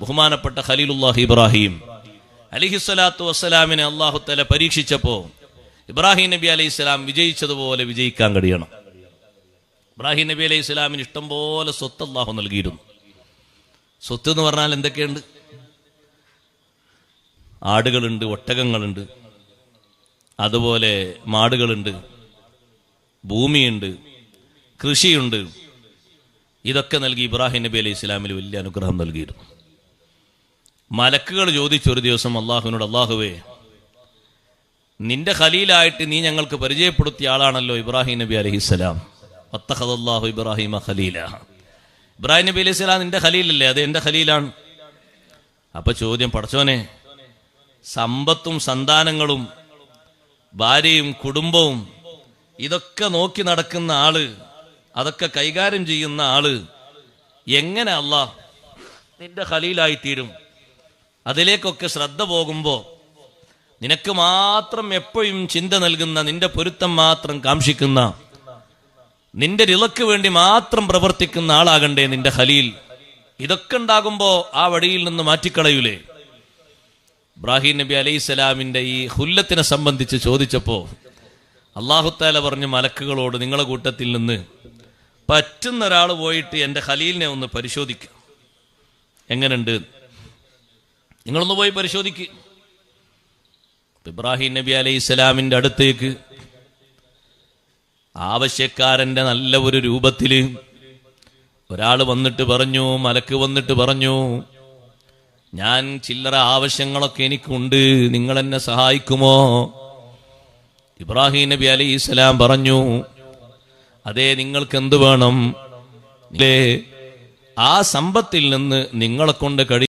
ബഹുമാനപ്പെട്ട ഖലീലുല്ലാഹ് ഇബ്രാഹിം. അലിഹിസ്വലാത്തു വസ്സലാമിനെ അള്ളാഹു തല പരീക്ഷിച്ചപ്പോ ഇബ്രാഹിം നബി അലൈഹി സ്വലാം വിജയിച്ചതുപോലെ വിജയിക്കാൻ കഴിയണം. ഇബ്രാഹിം നബി അലൈഹി സ്വലാമിന് ഇഷ്ടം പോലെ സ്വത്ത് അള്ളാഹു നൽകിയിരുന്നു. സ്വത്ത് എന്ന് പറഞ്ഞാൽ എന്തൊക്കെയുണ്ട്? ആടുകളുണ്ട് ഒട്ടകങ്ങളുണ്ട്. അതുപോലെ മാടുകളുണ്ട് ഭൂമിയുണ്ട് കൃഷിയുണ്ട്. ഇതൊക്കെ നൽകി ഇബ്രാഹിം നബി അലൈഹി ഇസ്ലാമിൽ വലിയ അനുഗ്രഹം നൽകിയിരുന്നു. മലക്കുകൾ ചോദിച്ചൊരു ദിവസം അള്ളാഹുവിനോട് അള്ളാഹുവേ നിന്റെ ഖലീലായിട്ട് നീ ഞങ്ങൾക്ക് പരിചയപ്പെടുത്തിയ ആളാണല്ലോ ഇബ്രാഹിം നബി അലഹിസ്സലാം അത്തഹദല്ലാഹു ഇബ്രാഹിമ ഖലീല. ഇബ്രാഹിം നബി അലൈഹി സ്വലാം നിന്റെ ഖലീലല്ലേ? അത് എന്റെ ഖലീലാണ്. അപ്പൊ ചോദ്യം പഠിച്ചോനെ സമ്പത്തും സന്താനങ്ങളും ഭാര്യയും കുടുംബവും ഇതൊക്കെ നോക്കി നടക്കുന്ന ആൾ അതൊക്കെ കൈകാര്യം ചെയ്യുന്ന ആൾ എങ്ങനെ അല്ല നിന്റെ ഖലീലായി തീരും? അതിലേക്കൊക്കെ ശ്രദ്ധ പോകുമ്പോൾ നിനക്ക് മാത്രം എപ്പോഴും ചിന്ത നൽകുന്ന നിന്റെ പൊരുത്തം മാത്രം കാംക്ഷിക്കുന്ന നിന്റെ രിളക്ക് വേണ്ടി മാത്രം പ്രവർത്തിക്കുന്ന ആളാകണ്ടേ നിന്റെ ഖലീൽ. ഇതൊക്കെ ഉണ്ടാകുമ്പോ ആ വഴിയിൽ നിന്ന് മാറ്റിക്കളയൂലേ? ഇബ്രാഹിം നബി അലൈഹി ഈ ഹുല്ലത്തിനെ സംബന്ധിച്ച് ചോദിച്ചപ്പോ അള്ളാഹുത്താല പറഞ്ഞു മലക്കുകളോട് നിങ്ങളെ കൂട്ടത്തിൽ നിന്ന് പറ്റുന്ന ഒരാൾ പോയിട്ട് എന്റെ ഖലീലിനെ ഒന്ന് പരിശോധിക്കുക എങ്ങനെയുണ്ട് നിങ്ങളൊന്ന് പോയി പരിശോധിക്ക്. ഇബ്രാഹിം നബി അലൈഹി സ്വലാമിന്റെ അടുത്തേക്ക്. ആവശ്യക്കാരന്റെ നല്ല ഒരു രൂപത്തിൽ ഒരാൾ വന്നിട്ട് പറഞ്ഞു മലക്ക് വന്നിട്ട് പറഞ്ഞു ഞാൻ ചില്ലറ ആവശ്യങ്ങളൊക്കെ എനിക്കുണ്ട് നിങ്ങൾ എന്നെ സഹായിക്കുമോ? ഇബ്രാഹിം നബി അലൈഹി സ്വലാം പറഞ്ഞു അതെ നിങ്ങൾക്ക് എന്ത് വേണം? ആ സമ്പത്തിൽ നിന്ന് നിങ്ങളെ കൊണ്ട്